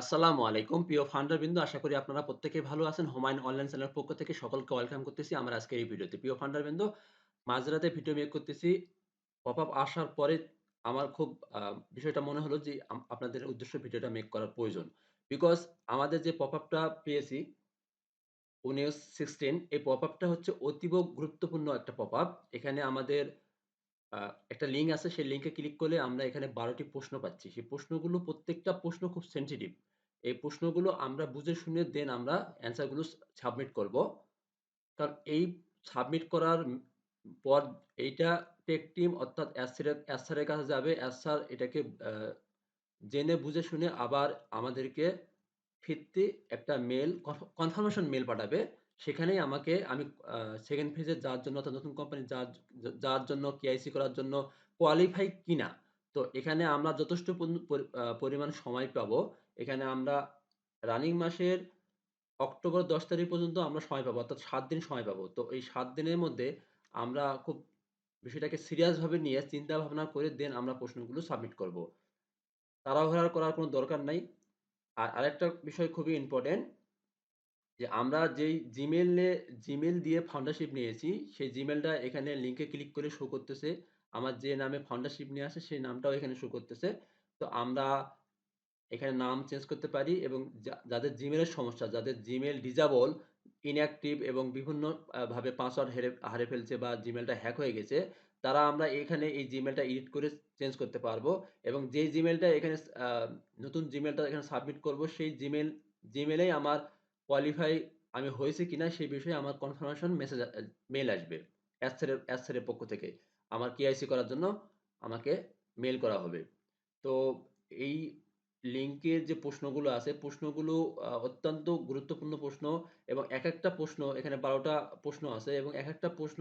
আসসালামু আলাইকুম প্রিয় ফান্ডার বিন্দু আশা করি আপনারা প্রত্যেকে ভালো আছেন। হুমায়ুন অনলাইন চ্যানেলের পক্ষ থেকে সকলকে ওয়েলকাম করতেছি আমার আজকের এই ভিডিওতে। প্রিয় ফান্ডার বিন্দু মাঝরাতে ভিডিও মেক করতেছি। পপআপ আসার পরে আমার খুব বিষয়টা মনে হলো যে আপনাদের উদ্দেশ্যে ভিডিওটা মেক করার প্রয়োজন। বিকজ আমাদের যে পপআপটা পেয়েছি উনিশ সিক্সটিন এই পপআপটা হচ্ছে অতীব গুরুত্বপূর্ণ একটা পপআপ। এখানে আমাদের একটা লিঙ্ক আছে, সেই লিঙ্কে ক্লিক করলে আমরা এখানে বারোটি প্রশ্ন পাচ্ছি। সেই প্রশ্নগুলো প্রত্যেকটা প্রশ্ন খুব সেন্সিটিভ এই প্রশ্নগুলো আমরা বুঝে শুনে দেন আমরা অ্যান্সারগুলো সাবমিট করব। কারণ এই সাবমিট করার পর এইটা টেক টিম অর্থাৎ এস স্যারের কাছে যাবে। স্যার এটাকে জেনে বুঝে শুনে আবার আমাদেরকে ফিরতি একটা কনফ কনফার্মেশন মেইল পাঠাবে। সেখানেই আমাকে আমি সেকেন্ড 2nd ফেজ যাওয়ার জন্য অর্থাৎ নতুন কোম্পানি যাওয়ার জন্য কেওয়াইসি করার জন্য কোয়ালিফাই কিনা। তো এখানে আমরা যথেষ্ট পরিমাণ সময় পাব এখানে আমরা রানিং মাসের অক্টোবর ১০ তারিখ পর্যন্ত আমরা সময় পাবো। অর্থাৎ সাত দিন সময় পাবো। তো এই সাত দিনের মধ্যে আমরা খুব বিষয়টাকে সিরিয়াস ভাবে নিয়ে চিন্তা ভাবনা করে দেন আমরা প্রশ্নগুলো সাবমিট করব। তাড়াহুড়া করার কোনো দরকার নাই। আর আরেকটা বিষয় খুবই ইম্পর্টেন্ট যে আমরা যেই এ Gmail দিয়ে ফাউন্ডারশিপ নিয়েছি, সেই জিমেলটা এখানে লিঙ্কে ক্লিক করে শো করতেছে। আমার যে নামে ফাউন্ডারশিপ নিয়ে আসে সেই নামটাও এখানে শো করতেছে। তো আমরা এখানে নাম চেঞ্জ করতে পারি এবং যাদের জিমেলের সমস্যা, যাদের জিমেল ডিসেবল, ইনঅ্যাক্টিভ এবং বিভিন্নভাবে পাসওয়ার্ড হেরে হারিয়ে ফেলছে বা জিমেলটা হ্যাক হয়ে গেছে, তারা আমরা এখানে এই জিমেলটা এডিট করে চেঞ্জ করতে পারব এবং যেই জিমেলটা এখানে নতুন জিমেলটা এখানে সাবমিট করব সেই জিমেল জিমেলেই আমার কোয়ালিফাই আমি হয়েছি কিনা সেই বিষয়ে আমার কনফার্মেশন মেসেজ আ মেইল আসবে। এস স্যারের পক্ষ থেকে। আমার কেওয়াইসি করার জন্য আমাকে মেল করা হবে। তো এই লিঙ্কের যে প্রশ্নগুলো আছে, প্রশ্নগুলো অত্যন্ত গুরুত্বপূর্ণ প্রশ্ন এবং এক একটা প্রশ্ন এখানে বারোটা প্রশ্ন আছে এবং এক একটা প্রশ্ন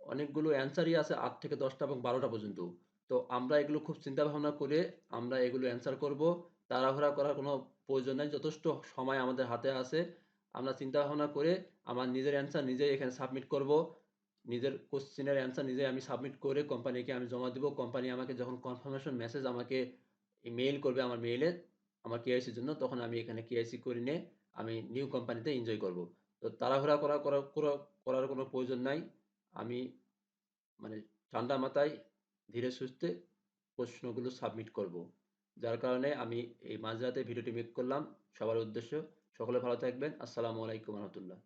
অনেকগুলো অ্যান্সারই আছে আট থেকে দশটা এবং বারোটা পর্যন্ত। তো আমরা এগুলো খুব চিন্তা ভাবনা করে আমরা এগুলো অ্যান্সার করব। তাড়াহুড়া করার কোনো প্রয়োজন নেই যথেষ্ট সময় আমাদের হাতে আছে। আমরা চিন্তা ভাবনা করে আমার নিজের অ্যান্সার নিজেই এখানে সাবমিট করব। নিজের কোয়েশ্চেন এর অ্যান্সার নিজেই আমি সাবমিট করে কোম্পানিকে আমি জমা দিব। কোম্পানি আমাকে যখন কনফার্মেশন মেসেজ আমাকে ই মেইল করবে আমার মেইলে আমার কেওয়াইসির জন্য, তখন আমি এখানে কেওয়াইসি করে নিয়ে আমি নিউ কোম্পানিতে এনজয় করব। তো তাড়াহুড়া করা করা করা, করার কোনো প্রয়োজন নাই। আমি মানে ঠান্ডা মাথায় ধীরে সুস্থে প্রশ্নগুলো সাবমিট করব। যার কারণে আমি এই মাঝরাতে ভিডিওটি মেক করলাম সবার উদ্দেশ্য। সকলে ভালো থাকবেন। আসসালামু আলাইকুম রাহমাতুল্লাহ।